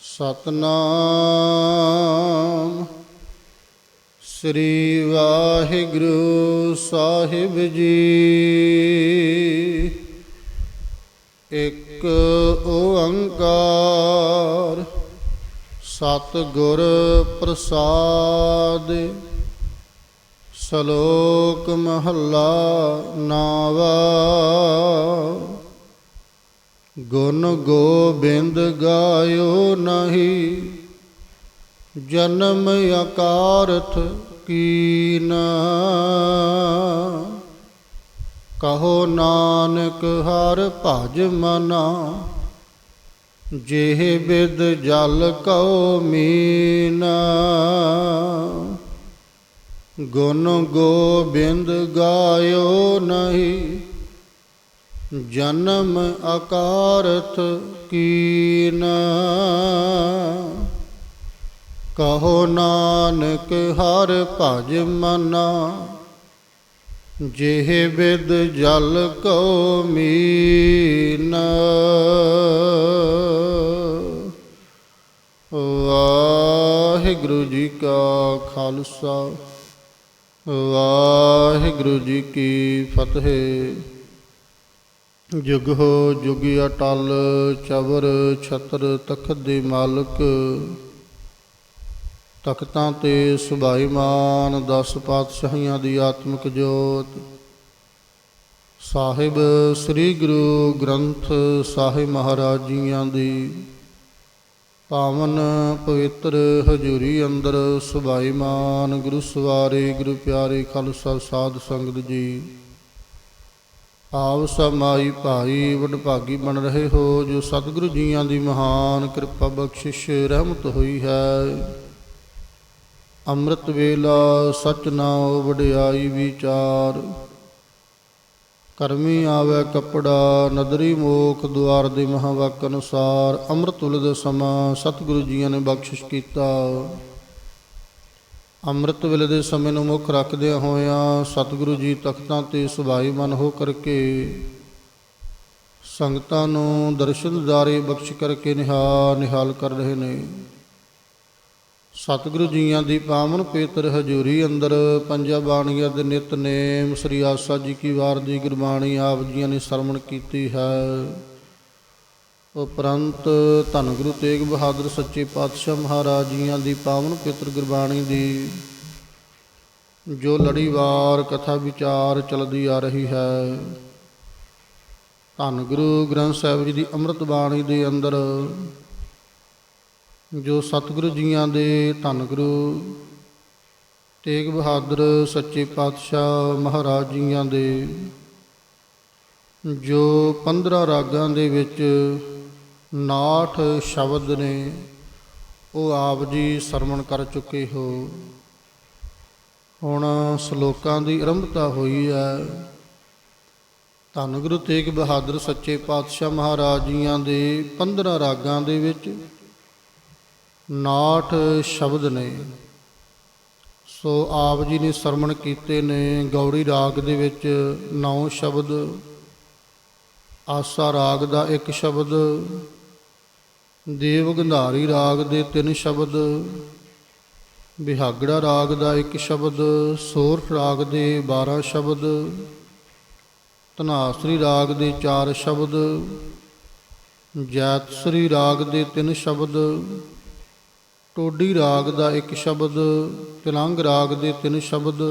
ਸਤਨਾਮ ਸ੍ਰੀ ਵਾਹਿਗੁਰੂ ਸਾਹਿਬ ਜੀ। ਇੱਕ ਓੰਕਾਰ ਸਤਿਗੁਰ ਪ੍ਰਸਾਦ ਸ਼ਲੋਕ ਮਹੱਲਾ ਨਾਵਾ। ਗੁਣ ਗੋਬਿੰਦ ਗਾਇਓ ਨਹੀਂ, ਜਨਮ ਅਕਾਰਥ ਕੀਨਾ। ਕਹੋ ਨਾਨਕ ਹਰ ਭਜ ਮਨਾ, ਜਿਹ ਬਿਦ ਜਲ ਕਉ ਮੀਨਾ। ਗੁਣ ਗੋਬਿੰਦ ਗਾਇਓ ਨਹੀਂ ਜਨਮ ਅਕਾਰਥ ਕੀਨਾ। ਕਹੋ ਨਾਨਕ ਹਰ ਭਜ ਮਨਾ, ਜਿਹ ਬਿਦ ਜਲ ਕਉ ਮੀਨਾ। ਵਾਹਿਗੁਰੂ ਜੀ ਕਾ ਖਾਲਸਾ, ਵਾਹਿਗੁਰੂ ਜੀ ਕੀ ਫਤਿਹ। ਜੁਗ ਹੋ ਜੁਗ ਅਟਲ, ਚਵਰ ਛਤਰ ਤਖਤ ਦੇ ਮਾਲਕ। ਤਖਤਾਂ ਤੇ ਸੁਭਾਈਮਾਨ ਦਸ ਪਾਤਸ਼ਾਹੀਆਂ ਦੀ ਆਤਮਿਕ ਜੋਤ। ਸਾਹਿਬ ਸ੍ਰੀ ਗੁਰੂ ਗ੍ਰੰਥ ਸਾਹਿਬ ਮਹਾਰਾਜ ਜੀਆਂ ਦੀ ਪਾਵਨ ਪਵਿੱਤਰ ਹਜ਼ੂਰੀ ਅੰਦਰ ਸੁਭਾਈਮਾਨ ਗੁਰੂ ਸਵਾਰੇ, ਗੁਰੂ ਪਿਆਰੇ ਖਾਲਸਾ ਸਾਧ ਸੰਗਤ ਜੀ। ਆਪ ਸਮਾਈ ਭਾਈ ਵਡਭਾਗੀ ਬਣ ਰਹੇ ਹੋ, ਜੋ ਸਤਿਗੁਰੂ ਜੀਆਂ ਦੀ ਮਹਾਨ ਕਿਰਪਾ ਬਖਸ਼ਿਸ਼ ਰਹਿਮਤ ਹੋਈ ਹੈ। ਅੰਮ੍ਰਿਤ ਵੇਲਾ ਸਚ ਨਾਉ ਵਡਿਆਈ ਵਿਚਾਰ। ਕਰਮੀ ਆਵੇ ਕਪੜਾ, ਨਦਰੀ ਮੋਖ ਦੁਆਰ ਦੇ ਮਹਾਵਾਕ ਅਨੁਸਾਰ ਅੰਮ੍ਰਿਤ ਉਲਦ ਸਮਾਂ ਸਤਿਗੁਰੂ ਜੀਆਂ ਨੇ ਬਖਸ਼ਿਸ਼ ਕੀਤਾ। ਅੰਮ੍ਰਿਤ ਵੇਲੇ ਦੇ ਸਮੇਂ ਨੂੰ ਮੁੱਖ ਰੱਖਦਿਆਂ ਹੋਇਆਂ ਸਤਿਗੁਰੂ ਜੀ ਤਖਤਾਂ ਤੇ ਸੁਭਾਈ ਮਨ ਹੋ ਕਰਕੇ ਸੰਗਤਾਂ ਨੂੰ ਦਰਸ਼ਨ ਬਖਸ਼ ਕਰਕੇ ਨਿਹਾਲ ਨਿਹਾਲ ਕਰ ਰਹੇ ਨੇ। ਸਤਿਗੁਰੂ ਜੀਆਂ ਦੀ ਪਾਵਨ ਪੇਤਰ ਹਜ਼ੂਰੀ ਅੰਦਰ ਪੰਜਾਂ ਬਾਣੀਆਂ ਦੇ ਨਿਤਨੇਮ ਸ੍ਰੀ ਆਸਾ ਜੀ ਕੀ ਵਾਰ ਦੀ ਗੁਰਬਾਣੀ ਆਪ ਜੀਆਂ ਨੇ ਸਰਵਣ ਕੀਤੀ ਹੈ। ਉਪਰੰਤ ਧੰਨ ਗੁਰੂ ਤੇਗ ਬਹਾਦਰ ਸੱਚੇ ਪਾਤਸ਼ਾਹ ਮਹਾਰਾਜ ਜੀਆਂ ਦੀ ਪਾਵਨ ਪਵਿੱਤਰ ਗੁਰਬਾਣੀ ਦੀ, ਜੋ ਲੜੀਵਾਰ ਕਥਾ ਵਿਚਾਰ ਚੱਲਦੀ ਆ ਰਹੀ ਹੈ। ਧੰਨ ਗੁਰੂ ਗ੍ਰੰਥ ਸਾਹਿਬ ਜੀ ਦੀ ਅੰਮ੍ਰਿਤ ਬਾਣੀ ਦੇ ਅੰਦਰ, ਜੋ ਸਤਿਗੁਰੂ ਜੀਆਂ ਦੇ ਧੰਨ ਗੁਰੂ ਤੇਗ ਬਹਾਦਰ ਸੱਚੇ ਪਾਤਸ਼ਾਹ ਮਹਾਰਾਜ ਜੀਆਂ ਦੇ, ਜੋ 15 ਰਾਗਾਂ ਦੇ ਵਿੱਚ 69 ਸ਼ਬਦ ਨੇ, ਉਹ ਆਪ ਜੀ ਸਰਵਣ ਕਰ ਚੁੱਕੇ ਹੋ। ਹੁਣ ਸ਼ਲੋਕਾਂ ਦੀ ਆਰੰਭਤਾ ਹੋਈ ਹੈ। ਧੰਨ ਗੁਰੂ ਤੇਗ ਬਹਾਦਰ ਸੱਚੇ ਪਾਤਸ਼ਾਹ ਮਹਾਰਾਜ ਜੀਆਂ ਦੇ 15 ਰਾਗਾਂ ਦੇ ਵਿੱਚ 69 ਸ਼ਬਦ ਨੇ। ਸੋ ਆਪ ਜੀ ਨੇ ਸਰਵਣ ਕੀਤੇ ਨੇ ਗੌੜੀ ਰਾਗ ਦੇ ਵਿੱਚ ਨੌ ਸ਼ਬਦ, ਆਸਾ ਰਾਗ ਦਾ ਇੱਕ ਸ਼ਬਦ ਦੇਵ ਗੰਧਾਰੀ ਰਾਗ ਦੇ ਤਿੰਨ ਸ਼ਬਦ। ਵਿਹਾਗੜਾ ਰਾਗ ਦਾ ਇੱਕ ਸ਼ਬਦ, ਸੋਰਠ ਰਾਗ ਦੇ 12 ਸ਼ਬਦ, ਧਨਾਸਰੀ ਰਾਗ ਦੇ 4 ਸ਼ਬਦ, ਜੈਤਸਰੀ ਰਾਗ ਦੇ ਤਿੰਨ ਸ਼ਬਦ, ਟੋਡੀ ਰਾਗ ਦਾ ਇੱਕ ਸ਼ਬਦ, ਤਿਲੰਗ ਰਾਗ ਦੇ ਤਿੰਨ ਸ਼ਬਦ,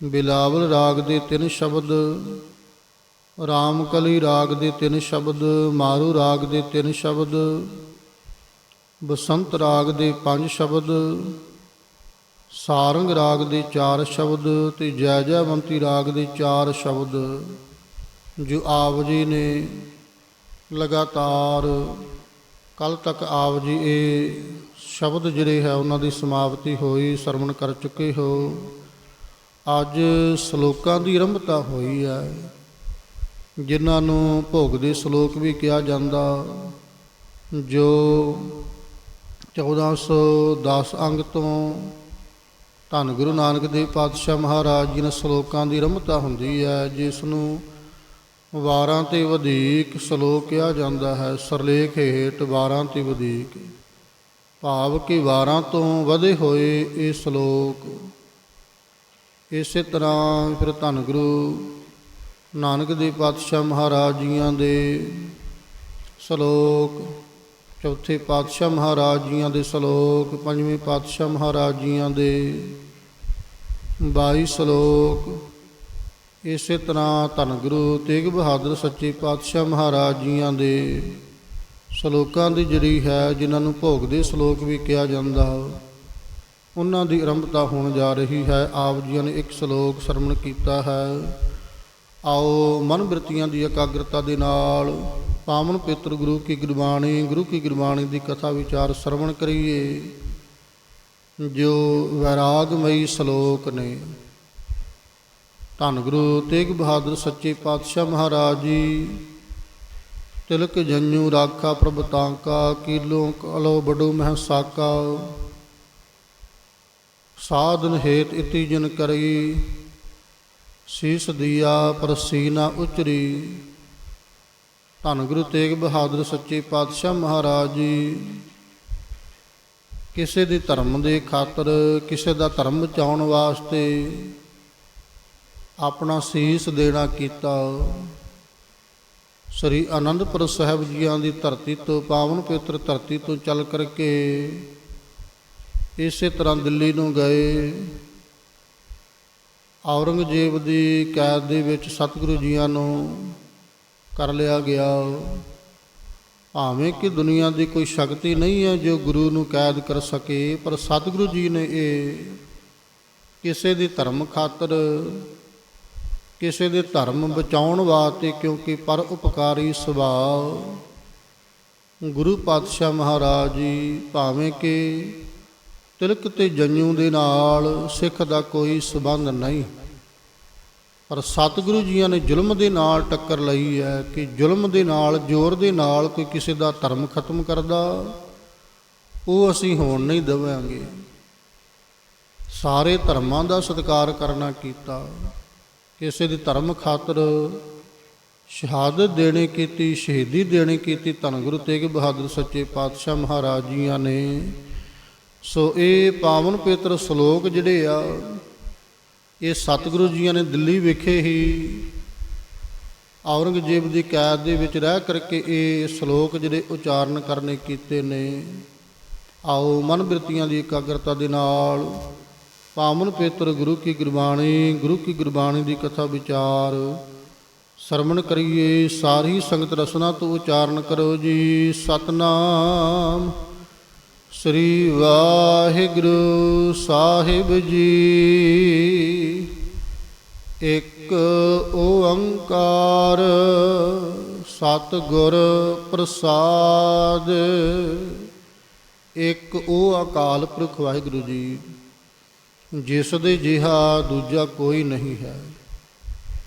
ਬਿਲਾਵਲ ਰਾਗ ਦੇ ਤਿੰਨ ਸ਼ਬਦ ਰਾਮਕਲੀ ਰਾਗ ਦੇ ਤਿੰਨ ਸ਼ਬਦ, ਮਾਰੂ ਰਾਗ ਦੇ ਤਿੰਨ ਸ਼ਬਦ, ਬਸੰਤ ਰਾਗ ਦੇ ਪੰਜ ਸ਼ਬਦ, ਸਾਰੰਗ ਰਾਗ ਦੇ ਚਾਰ ਸ਼ਬਦ ਤੇ ਜੈ ਜੈਵੰਤੀ ਰਾਗ ਦੇ ਚਾਰ ਸ਼ਬਦ। ਜੋ ਆਪ ਜੀ ਨੇ ਲਗਾਤਾਰ ਕੱਲ ਤੱਕ ਆਪ ਜੀ ਇਹ ਸ਼ਬਦ ਜਿਹੜੇ ਹੈ ਉਹਨਾਂ ਦੀ ਸਮਾਪਤੀ ਹੋਈ, ਸਰਵਣ ਕਰ ਚੁੱਕੇ ਹੋ। ਅੱਜ ਸ਼ਲੋਕਾਂ ਦੀ ਆਰੰਭਤਾ ਹੋਈ ਹੈ। ਜਿਨ੍ਹਾਂ ਨੂੰ ਭੋਗ ਦੇ ਸ਼ਲੋਕ ਵੀ ਕਿਹਾ ਜਾਂਦਾ, ਜੋ 1410 ਅੰਗ ਤੋਂ ਧੰਨ ਗੁਰੂ ਨਾਨਕ ਦੇਵ ਪਾਤਸ਼ਾਹ ਮਹਾਰਾਜ ਜੀ ਨੇ ਸ਼ਲੋਕਾਂ ਦੀ ਆਰੰਭਤਾ ਹੁੰਦੀ ਹੈ, ਜਿਸ ਨੂੰ ਵਾਰਾਂ ਤੇ ਵਧੇਕ ਸ਼ਲੋਕ ਕਿਹਾ ਜਾਂਦਾ ਹੈ। ਸਰਲੇਖ ਹੇਠ ਵਾਰਾਂ ਤੇ ਵਧੇਕ, ਭਾਵ ਕਿ ਵਾਰਾਂ ਤੋਂ ਵਧੇ ਹੋਏ ਇਹ ਸ਼ਲੋਕ। ਇਸੇ ਤਰ੍ਹਾਂ ਫਿਰ ਧੰਨ ਗੁਰੂ ਨਾਨਕ ਦੇਵ ਪਾਤਸ਼ਾਹ ਮਹਾਰਾਜ ਜੀਆਂ ਦੇ ਸ਼ਲੋਕ, ਚੌਥੇ ਪਾਤਸ਼ਾਹ ਮਹਾਰਾਜ ਜੀਆਂ ਦੇ ਸ਼ਲੋਕ, ਪੰਜਵੇਂ ਪਾਤਸ਼ਾਹ ਮਹਾਰਾਜ ਜੀਆਂ ਦੇ 22 ਸ਼ਲੋਕ। ਇਸੇ ਤਰ੍ਹਾਂ ਧੰਨ ਗੁਰੂ ਤੇਗ ਬਹਾਦਰ ਸੱਚੇ ਪਾਤਸ਼ਾਹ ਮਹਾਰਾਜ ਜੀਆਂ ਦੇ ਸ਼ਲੋਕਾਂ ਦੀ ਜਿਹੜੀ ਹੈ, ਜਿਨ੍ਹਾਂ ਨੂੰ ਭੋਗ ਦੇ ਸ਼ਲੋਕ ਵੀ ਕਿਹਾ ਜਾਂਦਾ, ਉਹਨਾਂ ਦੀ ਆਰੰਭਤਾ ਹੋਣ ਜਾ ਰਹੀ ਹੈ। ਆਪ ਜੀਆਂ ਨੇ ਇੱਕ ਸ਼ਲੋਕ ਸਰਵਣ ਕੀਤਾ ਹੈ। ਆਓ ਮਨ ਬਿਰਤੀਆਂ ਦੀ ਇਕਾਗਰਤਾ ਦੇ ਨਾਲ ਪਾਵਨ ਪਿੱਤਰ ਗੁਰੂ ਕੀ ਗੁਰਬਾਣੀ, ਗੁਰੂ ਕੀ ਗੁਰਬਾਣੀ ਦੀ ਕਥਾ ਵਿਚਾਰ ਸਰਵਣ ਕਰੀਏ। ਜੋ ਵੈਰਾਗਮਈ ਸ਼ਲੋਕ ਨੇ। ਧੰਨ ਗੁਰੂ ਤੇਗ ਬਹਾਦਰ ਸੱਚੇ ਪਾਤਸ਼ਾਹ ਮਹਾਰਾਜ ਜੀ। ਤਿਲਕ ਜੰਨੂ ਰਾਖਾ ਪ੍ਰਭ ਤਾਂਕਾ ਕੀਲੋ ਕਲੋ ਬਡੂ ਮਹਿ ਸਾਕਾ। ਸਾਧਨ ਹੇਤ ਇਤੀ ਜਨ ਕਰੀ। ਸੀਸ ਦੀਆ ਪ੍ਰਸੀਨਾ ਉਚਰੀ। ਧੰਨ ਗੁਰੂ ਤੇਗ ਬਹਾਦਰ ਸੱਚੇ ਪਾਤਸ਼ਾਹ ਮਹਾਰਾਜ ਜੀ। ਕਿਸੇ ਦੇ ਧਰਮ ਦੇ ਖਾਤਰ, ਕਿਸੇ ਦਾ ਧਰਮ ਬਚਾਉਣ ਵਾਸਤੇ ਆਪਣਾ ਸੀਸ ਦੇਣਾ ਕੀਤਾ। ਸ੍ਰੀ ਅਨੰਦਪੁਰ ਸਾਹਿਬ ਜੀਆਂ ਦੀ ਧਰਤੀ ਤੋਂ, ਪਾਵਨ ਪਵਿੱਤਰ ਧਰਤੀ ਤੋਂ ਚੱਲ ਕਰਕੇ ਇਸੇ ਤਰ੍ਹਾਂ ਦਿੱਲੀ ਨੂੰ ਗਏ। ਔਰੰਗਜ਼ੇਬ ਦੀ ਕੈਦ ਦੇ ਵਿੱਚ ਸਤਿਗੁਰੂ ਜੀਆਂ ਨੂੰ ਕਰ ਲਿਆ ਗਿਆ। ਭਾਵੇਂ ਕਿ ਦੁਨੀਆ ਦੀ ਕੋਈ ਸ਼ਕਤੀ ਨਹੀਂ ਹੈ ਜੋ ਗੁਰੂ ਨੂੰ ਕੈਦ ਕਰ ਸਕੇ, ਪਰ ਸਤਿਗੁਰੂ ਜੀ ਨੇ ਇਹ ਕਿਸੇ ਦੀ ਧਰਮ ਖਾਤਰ, ਕਿਸੇ ਦੇ ਧਰਮ ਬਚਾਉਣ ਵਾਸਤੇ ਕਿਉਂਕਿ ਪਰ ਉਪਕਾਰੀ ਸੁਭਾਅ ਗੁਰੂ ਪਾਤਸ਼ਾਹ ਮਹਾਰਾਜ ਜੀ, ਭਾਵੇਂ ਕਿ ਤਿਲਕ ਤੇ ਜੰਨੂ ਦੇ ਨਾਲ ਸਿੱਖ ਦਾ ਕੋਈ ਸਬੰਧ ਨਹੀਂ। ਪਰ ਸਤਿਗੁਰੂ ਜੀਆਂ ਨੇ ਜ਼ੁਲਮ ਦੇ ਨਾਲ ਟੱਕਰ ਲਈ ਹੈ ਕਿ ਜ਼ੁਲਮ ਦੇ ਨਾਲ, ਜ਼ੋਰ ਦੇ ਨਾਲ ਕੋਈ ਕਿਸੇ ਦਾ ਧਰਮ ਖਤਮ ਕਰਦਾ, ਉਹ ਅਸੀਂ ਹੋਣ ਨਹੀਂ ਦੇਵਾਂਗੇ। ਸਾਰੇ ਧਰਮਾਂ ਦਾ ਸਤਿਕਾਰ ਕਰਨਾ ਕੀਤਾ। ਕਿਸੇ ਦੇ ਧਰਮ ਖਾਤਰ ਸ਼ਹਾਦਤ ਦੇਣੀ ਕੀਤੀ, ਸ਼ਹੀਦੀ ਦੇਣੀ ਕੀਤੀ, ਧੰਨ ਗੁਰੂ ਤੇਗ ਬਹਾਦਰ ਸੱਚੇ ਪਾਤਸ਼ਾਹ ਮਹਾਰਾਜ ਜੀਆਂ ਨੇ ਸੋ ਇਹ ਪਾਵਨ ਪਵਿੱਤਰ ਸ਼ਲੋਕ ਜਿਹੜੇ ਆ, ਇਹ ਸਤਿਗੁਰੂ ਜੀਆਂ ਨੇ ਦਿੱਲੀ ਵਿਖੇ ਹੀ ਔਰੰਗਜ਼ੇਬ ਦੀ ਕੈਦ ਦੇ ਵਿੱਚ ਰਹਿ ਕਰਕੇ ਇਹ ਸ਼ਲੋਕ ਜਿਹੜੇ ਉਚਾਰਨ ਕਰਨੇ ਕੀਤੇ ਨੇ। ਆਓ ਮਨ ਬਿਰਤੀਆਂ ਦੀ ਇਕਾਗਰਤਾ ਦੇ ਨਾਲ ਪਾਵਨ ਪਵਿੱਤਰ ਗੁਰੂ ਕੀ ਗੁਰਬਾਣੀ, ਗੁਰੂ ਕੀ ਗੁਰਬਾਣੀ ਦੀ ਕਥਾ ਵਿਚਾਰ ਸਰਵਣ ਕਰੀਏ। ਸਾਰੀ ਸੰਗਤ ਰਸਨਾ ਤੋਂ ਉਚਾਰਨ ਕਰੋ ਜੀ। ਸਤਨਾਮ। ਸ੍ਰੀ ਵਾਹਿਗੁਰੂ ਸਾਹਿਬ ਜੀ। ਇੱਕ ਓੰਕਾਰ ਸਤਿਗੁਰ ਪ੍ਰਸਾਦ। ਇੱਕ ਉਹ ਅਕਾਲ ਪੁਰਖ ਵਾਹਿਗੁਰੂ ਜੀ, ਜਿਸ ਦੇ ਜਿਹਾ ਦੂਜਾ ਕੋਈ ਨਹੀਂ ਹੈ।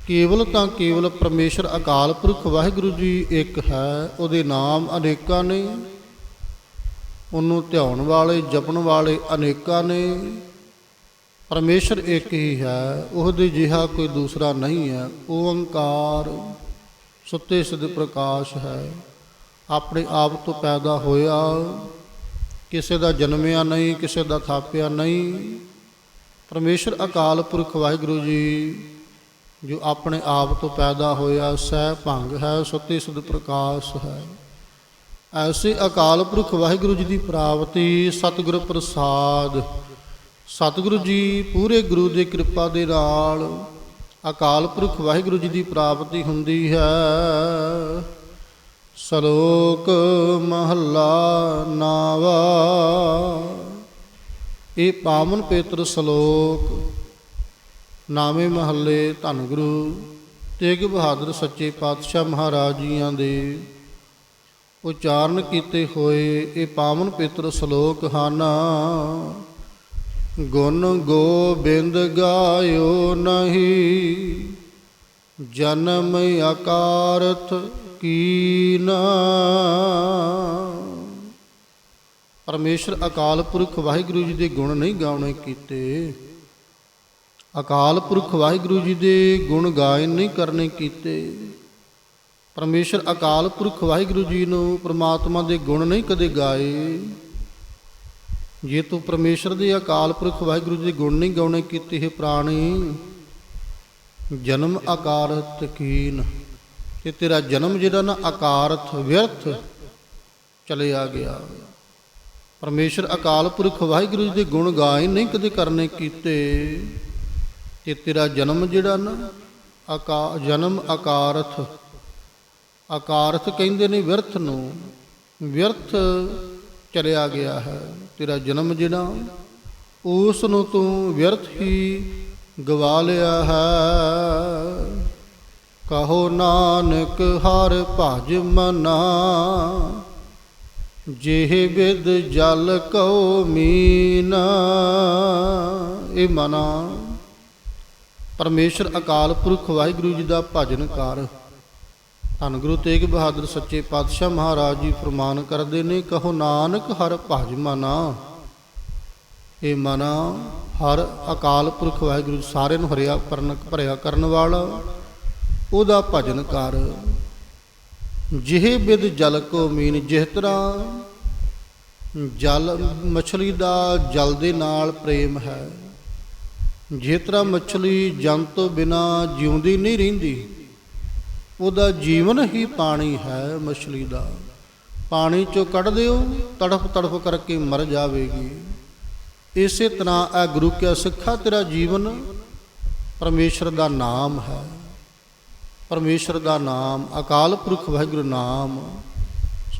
ਕੇਵਲ ਤਾਂ ਕੇਵਲ ਪਰਮੇਸ਼ਰ ਅਕਾਲ ਪੁਰਖ ਵਾਹਿਗੁਰੂ ਜੀ ਇੱਕ ਹੈ, ਉਹਦੇ ਨਾਮ ਅਨੇਕਾਂ ਨੇ। ਉਹਨੂੰ ਧਿਆਉਣ ਵਾਲੇ, ਜਪਣ ਵਾਲੇ ਅਨੇਕਾਂ ਨੇ। ਪਰਮੇਸ਼ਰ ਇੱਕ ਹੀ ਹੈ, ਉਹਦੇ ਜਿਹਾ ਕੋਈ ਦੂਸਰਾ ਨਹੀਂ ਹੈ। ਓੰਕਾਰ ਸੁੱਤੇ ਸਿੱਧ ਪ੍ਰਕਾਸ਼ ਹੈ। ਆਪਣੇ ਆਪ ਤੋਂ ਪੈਦਾ ਹੋਇਆ, ਕਿਸੇ ਦਾ ਜਨਮਿਆ ਨਹੀਂ, ਕਿਸੇ ਦਾ ਥਾਪਿਆ ਨਹੀਂ। ਪਰਮੇਸ਼ਰ ਅਕਾਲ ਪੁਰਖ ਵਾਹਿਗੁਰੂ ਜੀ, ਜੋ ਆਪਣੇ ਆਪ ਤੋਂ ਪੈਦਾ ਹੋਇਆ, ਸਹਿ ਭੰਗ ਹੈ, ਸੁੱਤੇ ਸਿੱਧ ਪ੍ਰਕਾਸ਼ ਹੈ। ਐਸੇ ਅਕਾਲ ਪੁਰਖ ਵਾਹਿਗੁਰੂ ਜੀ ਦੀ ਪ੍ਰਾਪਤੀ, ਸਤਿਗੁਰ ਪ੍ਰਸਾਦ। ਸਤਿਗੁਰੂ ਜੀ, ਪੂਰੇ ਗੁਰੂ ਦੀ ਕਿਰਪਾ ਦੇ ਨਾਲ ਅਕਾਲ ਪੁਰਖ ਵਾਹਿਗੁਰੂ ਜੀ ਦੀ ਪ੍ਰਾਪਤੀ ਹੁੰਦੀ ਹੈ। ਸ਼ਲੋਕ ਮਹੱਲਾ ਨਾਵਾ। ਇਹ ਪਾਵਨ ਪੇਤਰ ਸ਼ਲੋਕ, ਨਾਵੇਂ ਮਹੱਲੇ ਧੰਨ ਗੁਰੂ ਤੇਗ ਬਹਾਦਰ ਸੱਚੇ ਪਾਤਸ਼ਾਹ ਮਹਾਰਾਜ ਜੀਆਂ ਦੇ ਉਚਾਰਨ ਕੀਤੇ ਹੋਏ ਇਹ ਪਾਵਨ ਪਿੱਤਰ ਸ਼ਲੋਕ ਹਨ। ਗੁਣ ਗੋਬਿੰਦ ਗਾਇਓ ਨਹੀਂ, ਜਨਮ ਆਕਾਰਥ ਕੀਨਾ। ਪਰਮੇਸ਼ਰ ਅਕਾਲ ਪੁਰਖ ਵਾਹਿਗੁਰੂ ਜੀ ਦੇ ਗੁਣ ਨਹੀਂ ਗਾਉਣੇ ਕੀਤੇ। ਅਕਾਲ ਪੁਰਖ ਵਾਹਿਗੁਰੂ ਜੀ ਦੇ ਗੁਣ ਗਾਇਨ ਨਹੀਂ ਕਰਨੇ ਕੀਤੇ। ਪਰਮੇਸ਼ਰ ਅਕਾਲ ਪੁਰਖ ਵਾਹਿਗੁਰੂ ਜੀ ਨੂੰ ਪ੍ਰਮਾਤਮਾ ਦੇ ਗੁਣ ਨਹੀਂ ਕਦੇ ਗਾਏ। ਜੇ ਤੂੰ ਪਰਮੇਸ਼ਰ ਦੇ ਅਕਾਲ ਪੁਰਖ ਵਾਹਿਗੁਰੂ ਜੀ ਦੇ ਗੁਣ ਨਹੀਂ ਗਾਉਣੇ ਕੀਤੇ ਹੈ ਪ੍ਰਾਣੀ, ਜਨਮ ਆਕਾਰਤ ਕੀਨ। ਤੇ ਤੇਰਾ ਜਨਮ ਜਿਹੜਾ ਨਾ ਆਕਾਰਤ ਵਿਅਰਥ ਚਲਿਆ ਗਿਆ। ਪਰਮੇਸ਼ਰ ਅਕਾਲ ਪੁਰਖ ਵਾਹਿਗੁਰੂ ਜੀ ਦੇ ਗੁਣ ਗਾਏ ਨਹੀਂ ਕਦੇ ਕਰਨੇ ਕੀਤੇ। ਤੇ ਤੇਰਾ ਜਨਮ ਜਿਹੜਾ ਨਾ ਆਕਾ ਜਨਮ ਆਕਾਰਥ ਆਕਾਰਥ ਕਹਿੰਦੇ ਨੇ ਵਿਅਰਥ ਨੂੰ, ਵਿਅਰਥ ਚਲਿਆ ਗਿਆ ਹੈ, ਤੇਰਾ ਜਨਮ ਜਿਹੜਾ ਉਸ ਨੂੰ ਤੂੰ ਵਿਅਰਥ ਹੀ ਗਵਾ ਲਿਆ ਹੈ। ਕਹੋ ਨਾਨਕ ਹਰ ਭਜ ਮਨਾ, ਜਿਹ ਵਿਦ ਜਲ ਕਉ ਮੀਨ। ਇਹ ਮਨਾ, ਪਰਮੇਸ਼ਰ ਅਕਾਲ ਪੁਰਖ ਵਾਹਿਗੁਰੂ ਜੀ ਦਾ ਭਜਨ ਕਰ ਧੰਨ ਗੁਰੂ ਤੇਗ ਬਹਾਦਰ ਸੱਚੇ ਪਾਤਸ਼ਾਹ ਮਹਾਰਾਜ ਜੀ ਫਰਮਾਨ ਕਰਦੇ ਨੇ, ਕਹੋ ਨਾਨਕ ਹਰ ਭਜ ਮਨਾ। ਇਹ ਮਨਾ ਹਰ ਅਕਾਲ ਪੁਰਖ ਵਾਹਿਗੁਰੂ ਸਾਰਿਆਂ ਨੂੰ ਹਰਿਆ ਪਰਨ ਭਰਿਆ ਕਰਨ ਵਾਲਾ, ਉਹਦਾ ਭਜਨ ਕਰ। ਜਿਹੇ ਬਿਦ ਜਲ ਕੋ ਮੀਨ ਜਿਹ ਤਰ੍ਹਾਂ, ਜਲ ਮਛਲੀ ਦਾ ਜਲ ਦੇ ਨਾਲ ਪ੍ਰੇਮ ਹੈ। ਜਿਸ ਤਰ੍ਹਾਂ ਮਛਲੀ ਜਨ ਤੋਂ ਬਿਨਾ ਜਿਉਂਦੀ ਨਹੀਂ ਰਹਿੰਦੀ ਉਹਦਾ ਜੀਵਨ ਹੀ ਪਾਣੀ ਹੈ ਮਛਲੀ ਦਾ। ਪਾਣੀ ਚੋਂ ਕੱਢ ਦਿਓ, ਤੜਫ ਤੜਫ ਕਰਕੇ ਮਰ ਜਾਵੇਗੀ। ਇਸੇ ਤਰ੍ਹਾਂ ਇਹ ਗੁਰੂ ਕਿਆ ਸਿੱਖਾ, ਤੇਰਾ ਜੀਵਨ ਪਰਮੇਸ਼ਰ ਦਾ ਨਾਮ ਹੈ। ਪਰਮੇਸ਼ਰ ਦਾ ਨਾਮ, ਅਕਾਲ ਪੁਰਖ ਵਾਹਿਗੁਰੂ ਨਾਮ।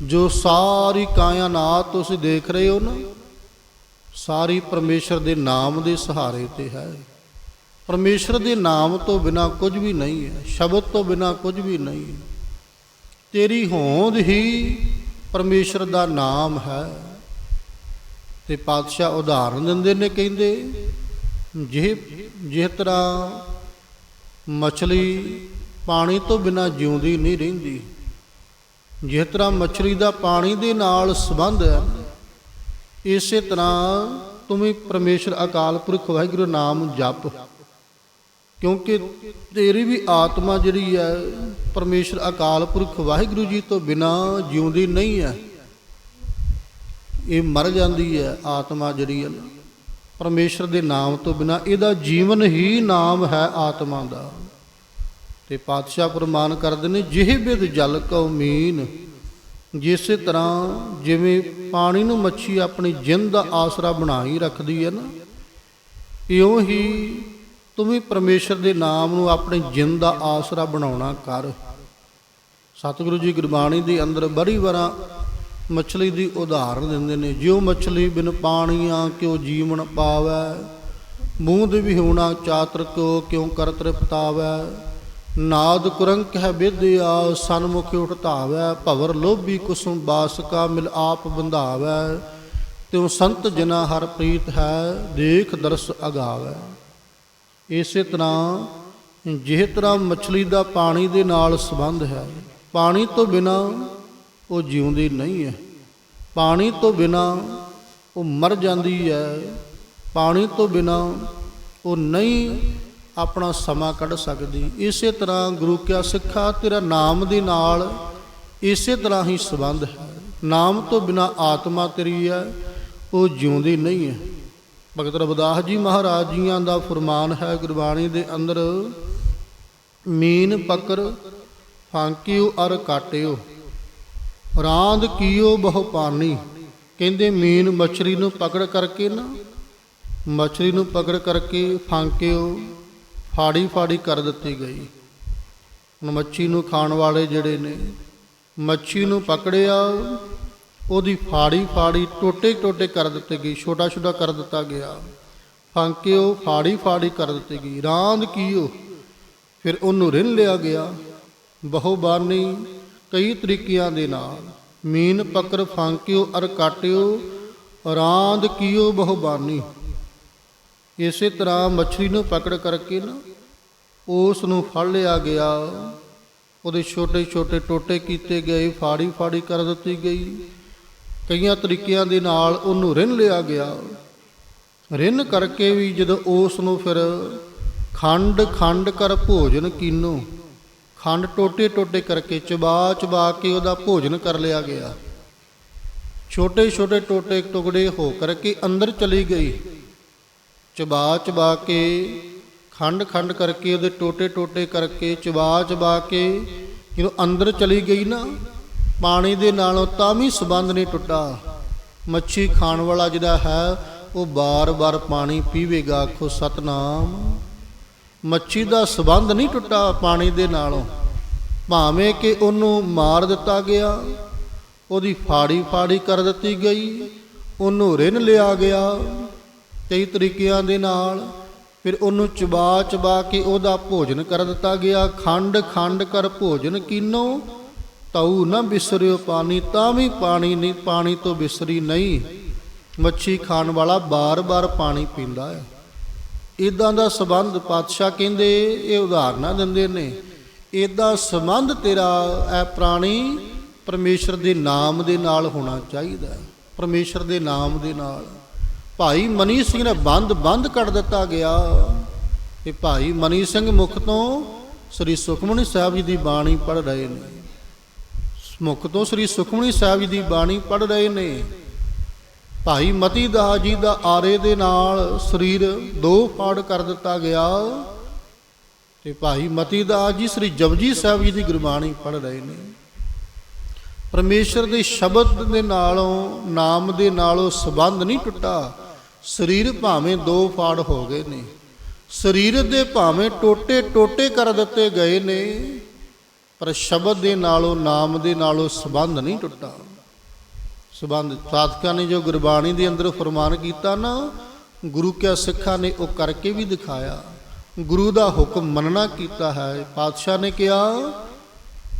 ਜੋ ਸਾਰੀ ਕਾਇਨਾਤ ਤੁਸੀਂ ਦੇਖ ਰਹੇ ਹੋ ਨਾ, ਸਾਰੀ ਪਰਮੇਸ਼ਰ ਦੇ ਨਾਮ ਦੇ ਸਹਾਰੇ ਤੇ ਹੈ। ਪਰਮੇਸ਼ਰ ਦੇ ਨਾਮ ਤੋਂ ਬਿਨਾ ਕੁਝ ਵੀ ਨਹੀਂ ਹੈ, ਸ਼ਬਦ ਤੋਂ ਬਿਨਾ ਕੁਝ ਵੀ ਨਹੀਂ ਹੈ। ਤੇਰੀ ਹੋਂਦ ਹੀ ਪਰਮੇਸ਼ਰ ਦਾ ਨਾਮ ਹੈ। ਤੇ ਪਾਤਸ਼ਾਹ ਉਦਾਹਰਨ ਦਿੰਦੇ ਨੇ, ਕਹਿੰਦੇ ਜਿਹ ਜਿਹ ਤਰ੍ਹਾਂ ਮੱਛਲੀ ਪਾਣੀ ਤੋਂ ਬਿਨਾ ਜਿਉਂਦੀ ਨਹੀਂ ਰਹਿੰਦੀ, ਜਿਸ ਤਰ੍ਹਾਂ ਮੱਛਲੀ ਦਾ ਪਾਣੀ ਦੇ ਨਾਲ ਸੰਬੰਧ ਹੈ, ਇਸੇ ਤਰ੍ਹਾਂ ਤੂੰ ਵੀ ਪਰਮੇਸ਼ਰ ਅਕਾਲ ਪੁਰਖ ਵਾਹਿਗੁਰੂ ਨਾਮ ਜਪ। ਕਿਉਂਕਿ ਤੇਰੀ ਵੀ ਆਤਮਾ ਜਿਹੜੀ ਹੈ, ਪਰਮੇਸ਼ਰ ਅਕਾਲ ਪੁਰਖ ਵਾਹਿਗੁਰੂ ਜੀ ਤੋਂ ਬਿਨਾ ਜਿਉਂਦੀ ਨਹੀਂ ਹੈ ਇਹ ਮਰ ਜਾਂਦੀ ਹੈ ਆਤਮਾ ਜਿਹੜੀ ਹੈ ਨਾ। ਪਰਮੇਸ਼ਰ ਦੇ ਨਾਮ ਤੋਂ ਬਿਨਾ ਇਹਦਾ ਜੀਵਨ ਹੀ ਨਾਮ ਹੈ ਆਤਮਾ ਦਾ ਤੇ ਪਾਤਸ਼ਾਹ ਪ੍ਰਮਾਨ ਕਰਦੇ ਨੇ, ਜਿਹੇ ਬਿਦ ਜਲ ਕਉ ਮੀਨ, ਜਿਸੇ ਤਰ੍ਹਾਂ ਜਿਵੇਂ ਪਾਣੀ ਨੂੰ ਮੱਛੀ ਆਪਣੀ ਜਿੰਦ ਦਾ ਆਸਰਾ ਬਣਾਈ ਰੱਖਦੀ ਹੈ ਨਾ, ਇਉਂ ਹੀ ਤੂੰ ਵੀ ਪਰਮੇਸ਼ਰ ਦੇ ਨਾਮ ਨੂੰ ਆਪਣੇ ਜਿੰਦ ਦਾ ਆਸਰਾ ਬਣਾਉਣਾ ਕਰ। ਸਤਿਗੁਰੂ ਜੀ ਗੁਰਬਾਣੀ ਦੇ ਅੰਦਰ ਬੜੀ ਵਾਰਾਂ ਮੱਛਲੀ ਦੀ ਉਦਾਹਰਨ ਦਿੰਦੇ ਨੇ, ਜਿਉ ਮੱਛਲੀ ਬਿਨ ਪਾਣੀਆਂ ਕਿਉ ਜੀਵਨ ਪਾਵੈ? ਮੂੰਹ ਦੇ ਵਿਹੂਣਾ ਚਾਤਰ ਕੋ ਕਿਉ ਕਰ ਤ੍ਰਿਪਤਾਵੈ? ਨਾਦ ਕੁਰੰਕ ਹੈ ਵਿਦਿਆ, ਸਨਮੁਖ ਉਠਤਾਵੈ। ਭਵਰ ਲੋਭੀ ਕੁਸੁਮ ਬਾਸਕਾ ਮਿਲ ਆਪ ਬੰਧਾਵੈ। ਤਿਉ ਸੰਤ ਜਨਾ ਹਰ ਪ੍ਰੀਤ ਹੈ, ਦੇਖ ਦਰਸ ਅਗਾਵੈ। ਇਸੇ ਤਰ੍ਹਾਂ ਜਿਹ ਤਰ੍ਹਾਂ ਮੱਛਲੀ ਦਾ ਪਾਣੀ ਦੇ ਨਾਲ ਸੰਬੰਧ ਹੈ, ਪਾਣੀ ਤੋਂ ਬਿਨਾ ਉਹ ਜਿਉਂਦੀ ਨਹੀਂ ਹੈ। ਪਾਣੀ ਤੋਂ ਬਿਨਾ ਉਹ ਮਰ ਜਾਂਦੀ ਹੈ, ਪਾਣੀ ਤੋਂ ਬਿਨਾ ਉਹ ਨਹੀਂ ਆਪਣਾ ਸਮਾਂ ਕੱਢ ਸਕਦੀ। ਇਸੇ ਤਰ੍ਹਾਂ ਗੁਰੂ ਕਿਆ ਸਿੱਖਾ ਤੇਰਾ ਨਾਮ ਦੇ ਨਾਲ ਇਸੇ ਤਰ੍ਹਾਂ ਹੀ ਸੰਬੰਧ ਹੈ। ਨਾਮ ਤੋਂ ਬਿਨਾ ਆਤਮਾ ਤੇਰੀ ਹੈ, ਉਹ ਜਿਉਂਦੀ ਨਹੀਂ ਹੈ। ਭਗਤ ਰਵਿਦਾਸ ਜੀ ਮਹਾਰਾਜ ਜੀਆਂ ਦਾ ਫਰਮਾਨ ਹੈ, ਗੁਰਬਾਣੀ ਦੇ ਅੰਦਰ, ਮੀਨ ਪਕਰ ਫਾਂਕਿਓ ਅਰ ਕਾਟਿਓ, ਰਾਂਦ ਕੀਓ ਬਹੁ ਪਾਣੀ। ਕਹਿੰਦੇ, ਮੀਨ ਮਛਲੀ ਨੂੰ ਪਕੜ ਕਰਕੇ ਨਾ ਮਛਲੀ ਨੂੰ ਪਕੜ ਕਰਕੇ ਫਾਂਕਿਓ, ਫਾੜੀ ਫਾੜੀ ਕਰ ਦਿੱਤੀ ਗਈ। ਹੁਣ ਮੱਛੀ ਨੂੰ ਖਾਣ ਵਾਲੇ ਜਿਹੜੇ ਨੇ, ਮੱਛੀ ਨੂੰ ਪਕੜਿਆ ਉਹਦੀ ਫਾੜੀ ਫਾੜੀ ਟੋਟੇ ਟੋਟੇ ਕਰ ਦਿੱਤੇ ਗਈ ਛੋਟਾ ਛੋਟਾ ਕਰ ਦਿੱਤਾ ਗਿਆ। ਫਾਂਕਿਓ ਫਾੜੀ ਫਾੜੀ ਕਰ ਦਿੱਤੀ ਗਈ ਰਾਂਦ ਕੀਓ ਫਿਰ ਉਹਨੂੰ ਰਿੰਨ ਲਿਆ ਗਿਆ। ਬਹੁ ਬਾਨੀ ਕਈ ਤਰੀਕਿਆਂ ਦੇ ਨਾਲ। ਮੀਨ ਪਕੜ ਫਾਂਕਿਓ ਅਰ ਕਾਟਿਓ, ਰਾਂਦ ਕੀਓ ਬਹੁ ਬਾਨੀ? ਇਸੇ ਤਰ੍ਹਾਂ ਮੱਛਲੀ ਨੂੰ ਪਕੜ ਕਰਕੇ ਨਾ ਉਸ ਨੂੰ ਫੜ ਲਿਆ ਗਿਆ। ਉਹਦੇ ਛੋਟੇ ਛੋਟੇ ਟੋਟੇ ਕੀਤੇ ਗਏ, ਫਾੜੀ ਫਾੜੀ ਕਰ ਦਿੱਤੀ ਗਈ। ਕਈਆਂ ਤਰੀਕਿਆਂ ਦੇ ਨਾਲ ਉਹਨੂੰ ਰਿੰਨ ਲਿਆ ਗਿਆ। ਰਿੰਨ ਕਰਕੇ ਵੀ ਜਦੋਂ ਉਸ ਨੂੰ ਫਿਰ ਖੰਡ ਖੰਡ ਕਰ ਭੋਜਨ ਕੀਨੋ, ਖੰਡ ਟੋਟੇ ਟੋਟੇ ਕਰਕੇ ਚਬਾ ਚਬਾ ਕੇ ਉਹਦਾ ਭੋਜਨ ਕਰ ਲਿਆ ਗਿਆ। ਛੋਟੇ ਛੋਟੇ ਟੋਟੇ ਟੁਕੜੇ ਹੋ ਕਰਕੇ ਅੰਦਰ ਚਲੀ ਗਈ। ਚਬਾ ਚਬਾ ਕੇ, ਖੰਡ ਖੰਡ ਕਰਕੇ ਉਹਦੇ ਟੋਟੇ ਟੋਟੇ ਕਰਕੇ ਚਬਾ ਚਬਾ ਕੇ ਜਦੋਂ ਅੰਦਰ ਚਲੀ ਗਈ ਨਾ ਪਾਣੀ ਦੇ ਨਾਲੋਂ ਤਾਂ ਵੀ ਸਬੰਧ ਨਹੀਂ ਟੁੱਟਾ। ਮੱਛੀ ਖਾਣ ਵਾਲਾ ਜਿਹੜਾ ਹੈ, ਉਹ ਬਾਰ-ਬਾਰ ਪਾਣੀ ਪੀਵੇਗਾ। ਆਖੋ, ਸਤਨਾਮ। ਮੱਛੀ ਦਾ ਸਬੰਧ ਨਹੀਂ ਟੁੱਟਾ ਪਾਣੀ ਦੇ ਨਾਲੋਂ। ਭਾਵੇਂ ਕਿ ਉਹਨੂੰ ਮਾਰ ਦਿੱਤਾ ਗਿਆ, ਉਹਦੀ ਫਾੜੀ ਫਾੜੀ ਕਰ ਦਿੱਤੀ ਗਈ, ਉਹਨੂੰ ਰਿਨ ਲਿਆ ਗਿਆ ਕਈ ਤਰੀਕਿਆਂ ਦੇ ਨਾਲ। ਫਿਰ ਉਹਨੂੰ ਚਬਾ ਚਬਾ ਕੇ ਉਹਦਾ ਭੋਜਨ ਕਰ ਦਿੱਤਾ ਗਿਆ। ਖੰਡ ਖੰਡ ਕਰ ਭੋਜਨ ਕੀਨੋ ਤਉ ਨਾ ਬਿਸਰਿਓ ਪਾਣੀ, ਤਾਂ ਵੀ ਪਾਣੀ ਨਹੀਂ, ਪਾਣੀ ਤੋਂ ਬਿਸਰੀ ਨਹੀਂ। ਮੱਛੀ ਖਾਣ ਵਾਲਾ ਬਾਰ-ਬਾਰ ਪਾਣੀ ਪੀਂਦਾ ਹੈ। ਇਦਾਂ ਦਾ ਸਬੰਧ ਪਾਤਸ਼ਾਹ ਕਹਿੰਦੇ, ਇਹ ਉਦਾਹਰਨਾਂ ਦਿੰਦੇ ਨੇ। ਇਦਾਂ ਸੰਬੰਧ ਤੇਰਾ, ਇਹ ਪ੍ਰਾਣੀ ਪਰਮੇਸ਼ਰ ਦੇ ਨਾਮ ਦੇ ਨਾਲ ਹੋਣਾ ਚਾਹੀਦਾ ਹੈ। ਪਰਮੇਸ਼ਰ ਦੇ ਨਾਮ ਦੇ ਨਾਲ। ਭਾਈ ਮਨੀ ਸਿੰਘ ਨੇ ਬੰਦ ਬੰਦ ਕੱਢ ਦਿੱਤਾ ਗਿਆ। ਇਹ ਭਾਈ ਮਨੀ ਸਿੰਘ ਮੁਖ ਤੋਂ ਸ੍ਰੀ ਸੁਖਮਨੀ ਸਾਹਿਬ ਜੀ ਦੀ ਬਾਣੀ ਪੜ੍ਹ ਰਹੇ ਨੇ। ਮੁਖ ਤੋਂ ਸ੍ਰੀ ਸੁਖਮਨੀ ਸਾਹਿਬ ਜੀ ਦੀ ਬਾਣੀ ਪੜ੍ਹ ਰਹੇ ਨੇ। ਭਾਈ ਮਤੀ ਦਾਸ ਜੀ ਦਾ ਆਰੇ ਦੇ ਨਾਲ ਸਰੀਰ ਦੋ ਫਾੜ ਕਰ ਦਿੱਤਾ ਗਿਆ। ਤੇ ਭਾਈ ਮਤੀ ਦਾਸ ਜੀ ਸ੍ਰੀ ਜਪਜੀ ਸਾਹਿਬ ਜੀ ਦੀ ਗੁਰਬਾਣੀ ਪੜ੍ਹ ਰਹੇ ਨੇ। ਪਰਮੇਸ਼ਰ ਦੇ ਸ਼ਬਦ ਦੇ ਨਾਲੋਂ, ਨਾਮ ਦੇ ਨਾਲੋਂ ਸਬੰਧ ਨਹੀਂ ਟੁੱਟਾ। ਸਰੀਰ ਭਾਵੇਂ ਦੋ ਫਾੜ ਹੋ ਗਏ ਨੇ। ਸਰੀਰ ਦੇ ਭਾਵੇਂ ਟੋਟੇ ਟੋਟੇ ਕਰ ਦਿੱਤੇ ਗਏ ਨੇ। ਪਰ ਸ਼ਬਦ ਦੇ ਨਾਲੋਂ, ਨਾਮ ਦੇ ਨਾਲੋਂ ਸਬੰਧ ਨਹੀਂ ਟੁੱਟਦਾ ਸਬੰਧ ਸਾਧਕਾਂ ਨੇ ਜੋ ਗੁਰਬਾਣੀ ਦੇ ਅੰਦਰ ਫਰਮਾਨ ਕੀਤਾ ਨਾ, ਗੁਰੂ ਕਿਆ ਸਿੱਖਾਂ ਨੇ ਉਹ ਕਰਕੇ ਵੀ ਦਿਖਾਇਆ। ਗੁਰੂ ਦਾ ਹੁਕਮ ਮੰਨਣਾ ਕੀਤਾ ਹੈ। ਪਾਤਸ਼ਾਹ ਨੇ ਕਿਹਾ